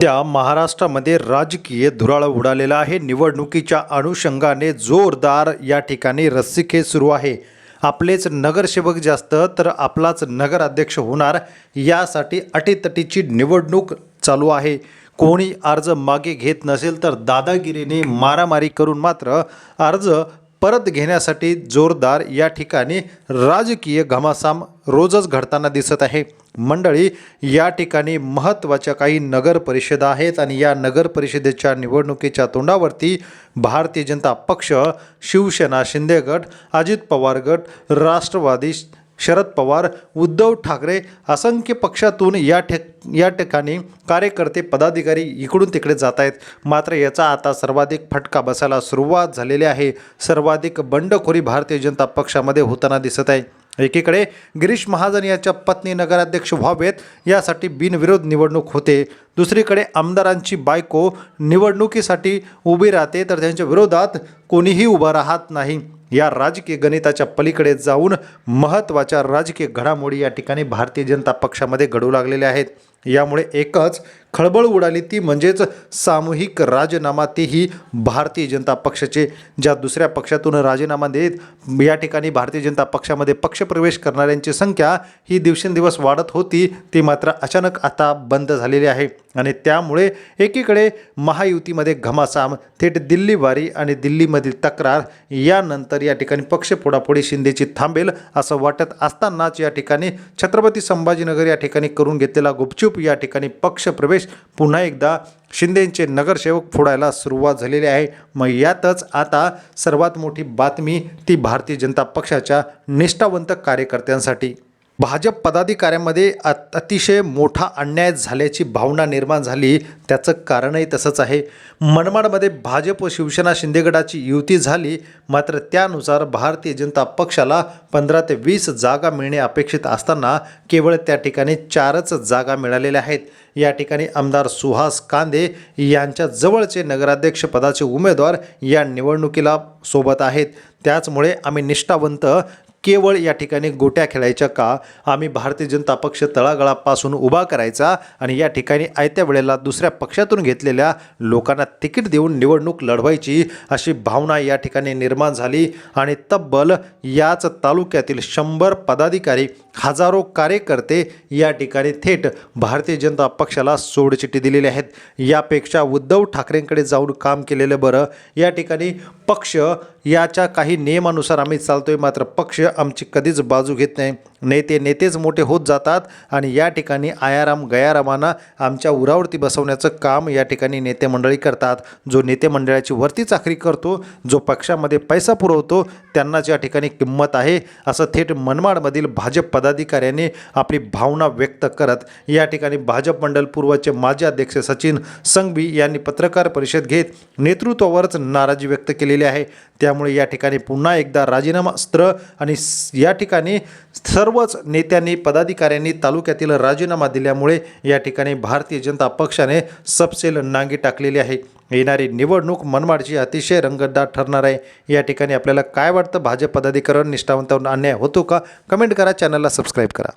त्या महाराष्ट्रामध्ये राजकीय धुराळ उडालेला आहे. निवडणुकीच्या अनुषंगाने जोरदार या ठिकाणी रस्सीखेच सुरू आहे. आपलेच नगरसेवक जास्त तर आपलाच नगराध्यक्ष होणार यासाठी अटीतटीची निवडणूक चालू आहे. कोणी अर्ज मागे घेत नसेल तर दादागिरीने मारामारी करून मात्र अर्ज परत घेण्यासाठी जोरदार या ठिकाणी राजकीय घमासाम रोजच घडताना दिसत आहे. मंडळी या ठिकाणी महत्त्वाच्या काही नगर परिषदा आहेत आणि या नगर परिषदेच्या निवडणुकीच्या तोंडावरती भारतीय जनता पक्ष शिवसेना शिंदे गट अजित पवार गट राष्ट्रवादी शरद पवार उद्धव ठाकरे असंख्य पक्षातून या ठे या ठिकाणी कार्यकर्ते पदाधिकारी इकडून तिकडे जात आहेत मात्र याचा आता सर्वाधिक फटका बसायला सुरुवात झालेली आहे. सर्वाधिक बंडखोरी भारतीय जनता पक्षामध्ये होताना दिसत आहे. एकीकडे गिरीश महाजन याच्या पत्नी नगराध्यक्ष व्हावेत यासाठी बिनविरोध निवडणूक होते. दुसरीकडे आमदारांची बायको निवडणुकीसाठी उभी राहते तर त्यांच्या विरोधात कोणीही उभा राहत नाही. या राजकीय गणिताच्या पलीकडे जाऊन महत्त्वाच्या राजकीय घडामोडी या ठिकाणी भारतीय जनता पक्षामध्ये घडू लागलेल्या आहेत. यामुळे एकच खळबळ उडाली ती म्हणजेच सामूहिक राजीनामा. तेही भारतीय जनता पक्षाचे ज्या दुसऱ्या पक्षातून राजीनामा देत या ठिकाणी भारतीय जनता पक्षामध्ये पक्षप्रवेश करणाऱ्यांची संख्या ही दिवसेंदिवस वाढत होती ती मात्र अचानक आता बंद झालेली आहे. आणि त्यामुळे एकीकडे महायुतीमध्ये घमासाम थेट दिल्लीवारी आणि दिल्लीमधील तक्रार यानंतर या ठिकाणी पक्ष पुढापुढी शिंदेची थांबेल असं वाटत असतानाच या ठिकाणी छत्रपती संभाजीनगर या ठिकाणी करून घेतलेला गुपचूप या ठिकाणी पक्षप्रवेश पुन्हा एकदा शिंदेंचे नगरसेवक फोडायला सुरुवात झालेली आहे. मग यातच आता सर्वात मोठी बातमी ती भारतीय जनता पक्षाच्या निष्ठावंत कार्यकर्त्यांसाठी. भाजप पदाधिकाऱ्यांमध्ये अत अतिशय मोठा अन्याय झाल्याची भावना निर्माण झाली. त्याचं कारणही तसंच आहे. मनमाडमध्ये भाजप व शिवसेना शिंदेगडाची युती झाली. मात्र त्यानुसार भारतीय जनता पक्षाला पंधरा ते वीस जागा मिळणे अपेक्षित असताना केवळ त्या ठिकाणी चारच जागा मिळालेल्या आहेत. या ठिकाणी आमदार सुहास कांदे यांच्या जवळचे नगराध्यक्ष पदाचे उमेदवार या निवडणुकीला सोबत आहेत. त्याचमुळे आम्ही निष्ठावंत केवळ या ठिकाणी गोट्या खेळायच्या का? आम्ही भारतीय जनता पक्ष तळागाळापासून उभा करायचा आणि या ठिकाणी आयत्या वेळेला दुसऱ्या पक्षातून घेतलेल्या लोकांना तिकीट देऊन निवडणूक लढवायची अशी भावना या ठिकाणी निर्माण झाली. आणि तब्बल याच तालुक्यातील शंभर पदाधिकारी हजारो कार्यकर्ते या ठिकाणी थेट भारतीय जनता पक्षाला सोडचिठ्ठी दिलेली आहेत. यापेक्षा उद्धव ठाकरेंकडे जाऊन काम केलेलं बरं. या ठिकाणी पक्ष याच्या काही नियमानुसार आम्ही चालतोय मात्र पक्ष आमची कधीच बाजू घेत नाही. नेते नेतेच मोठे होत जातात आणि या ठिकाणी आयाराम गयारामांना आमच्या उरावरती बसवण्याचं काम या ठिकाणी नेते मंडळी करतात. जो नेते मंडळाची वरती चाकरी करतो जो पक्षामध्ये पैसा पुरवतो त्यांनाच या ठिकाणी किंमत आहे असं थेट मनमाडमधील भाजप पदाधिकाऱ्यांनी आपली भावना व्यक्त करत या ठिकाणी भाजप मंडळ पूर्वचे माजी अध्यक्ष सचिन संघवी यांनी पत्रकार परिषद घेत नेतृत्वावरच नाराजी व्यक्त केलेली आहे. त्यामुळे या ठिकाणी पुन्हा एकदा राजीनामा अस्त्र आणि या ठिकाणी सर्वच नेत्यांनी पदाधिकाऱ्यांनी तालुक्यातील राजीनामा दिल्यामुळे या ठिकाणी भारतीय जनता पक्षाने सबसेल नांगी टाकलेली आहे. येणारी निवडणूक मनमाडची अतिशय रंगतदार ठरणार आहे. या ठिकाणी आपल्याला काय वाटतं? भाजप पदाधिकाऱ्यांवर निष्ठावंतांवर अन्याय होतो का? कमेंट करा चॅनलला सबस्क्राईब करा.